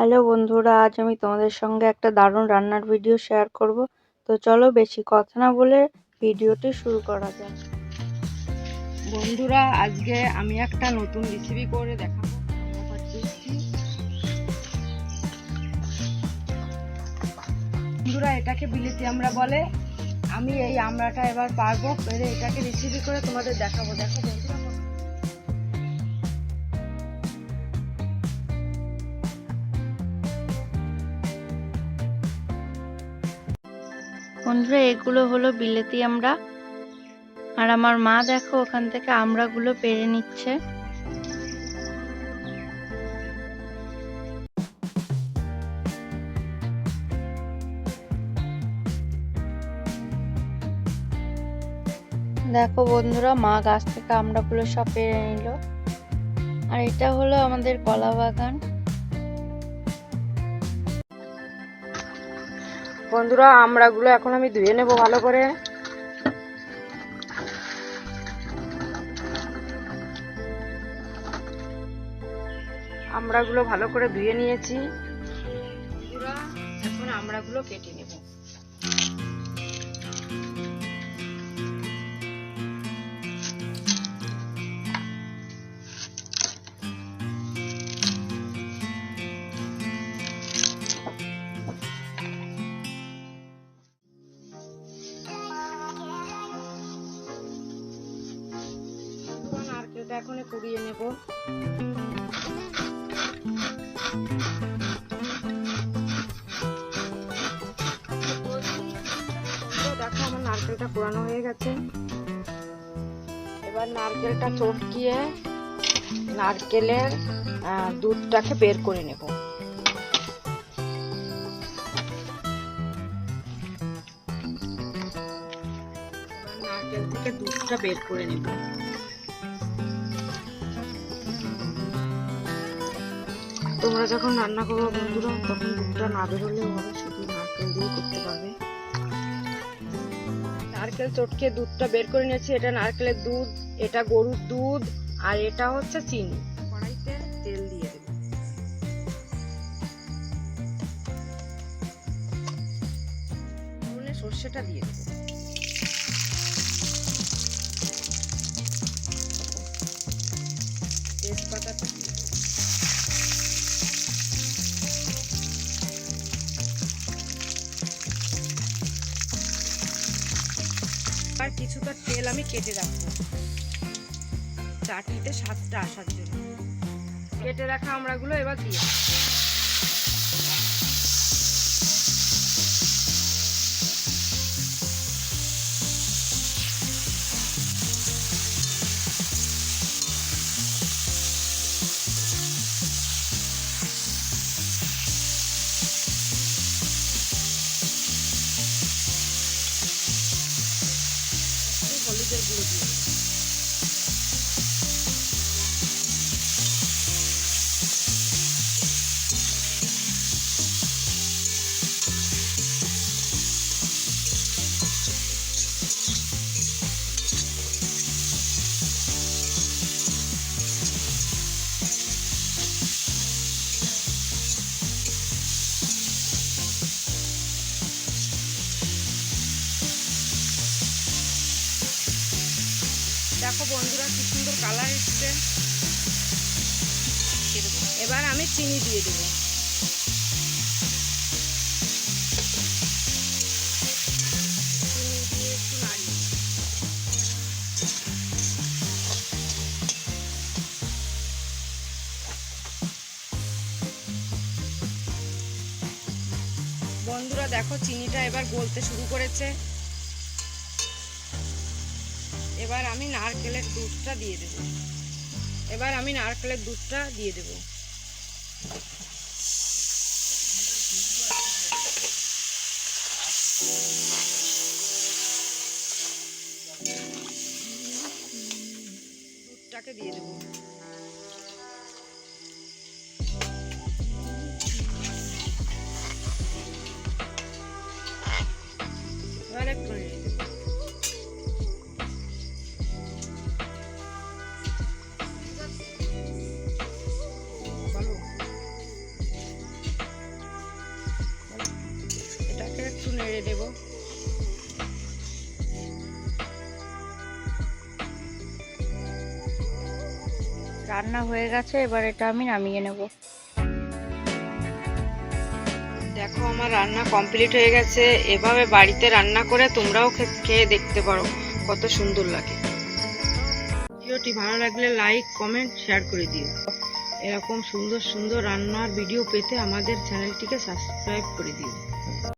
Hello বন্ধুরা, আজ আমি তোমাদের সঙ্গে একটা দারুণ রান্নার ভিডিও শেয়ার করব। তো চলো বেশি কথা না বলে ভিডিওটি শুরু করা যাক। বন্ধুরা, আজকে আমি একটা নতুন রেসিপি করে দেখাবো। বন্ধুরা, এটাকে বিলেতি আমরা বলে, আমি এই আমড়াটা এবার পারব। পেরে এটাকে রেসিপি করে তোমাদের দেখাবো। দেখো বন্ধুরা বন্ধুরা, এগুলো হলো বিলেতি আমরা। আর আমার মা দেখো, ওখান থেকে আমড়াগুলো পেরে নিচ্ছে। দেখো বন্ধুরা, মা গাছ থেকে আমড়াগুলো সব পেরে নিল। আর এটা হলো আমাদের কলা বাগান বন্ধুরা আমড়াগুলো এখন আমি ধুয়ে নেব ভালো করে। আমড়াগুলো ভালো করে ধুয়ে নিয়েছি। এখন আমড়াগুলো কেটে নেব। নারকেলটা এখন কুড়িয়ে নেব। দেখো আমার নারকেলটা পুরানো হয়ে গেছে। এবার নারকেলটা চটকিয়ে নারকেলের দুধটাকে বের করে নেব। নারকেল থেকে দুধটা বের করে নেব। তোমরা যখন রান্না করব বন্ধুরা তখন দুধটা না বেরোলেও হবে শুধু নারকেল দিয়ে করতে পারবে। নারকেল চটকে দুধটা বের করে নিয়েছি। এটা নারকেলের দুধ এটা গরুর দুধ আর এটা হচ্ছে চিনি। কড়াইতে তেল দিয়ে দেবো। সর্ষেটা দিয়ে দেবো। আর কিছুটা তেল আমি কেটে রাখব। চাটনিতে স্বাদটা আসার জন্য। কেটে রাখা আমড়াগুলো এবার দিয়ে দেখো বন্ধুরা কি সুন্দর কালার এসছে। এবার আমি চিনি দিয়ে দেবো। বন্ধুরা দেখো চিনিটা এবার গলতে শুরু করেছে। এবার আমি নারকেলের দুধটা দিয়ে দেব। এবার আমি নারকেলের দুধটা দিয়ে দেব। দুধটাকে দিয়ে দেব। নেড়ে দেবো। রান্না হয়ে গেছে, এবার এটা আমি নামিয়ে নেব। দেখো, আমার রান্না কমপ্লিট হয়ে গেছে। এভাবে বাড়িতে রান্না করে তোমরাও খেয়ে দেখতে পারো, কত সুন্দর লাগে। ভিডিওটি ভালো লাগলে লাইক, কমেন্ট, শেয়ার করে দিও। এরকম সুন্দর সুন্দর রান্নার ভিডিও পেতে আমাদের চ্যানেলটিকে সাবস্ক্রাইব করে দিও।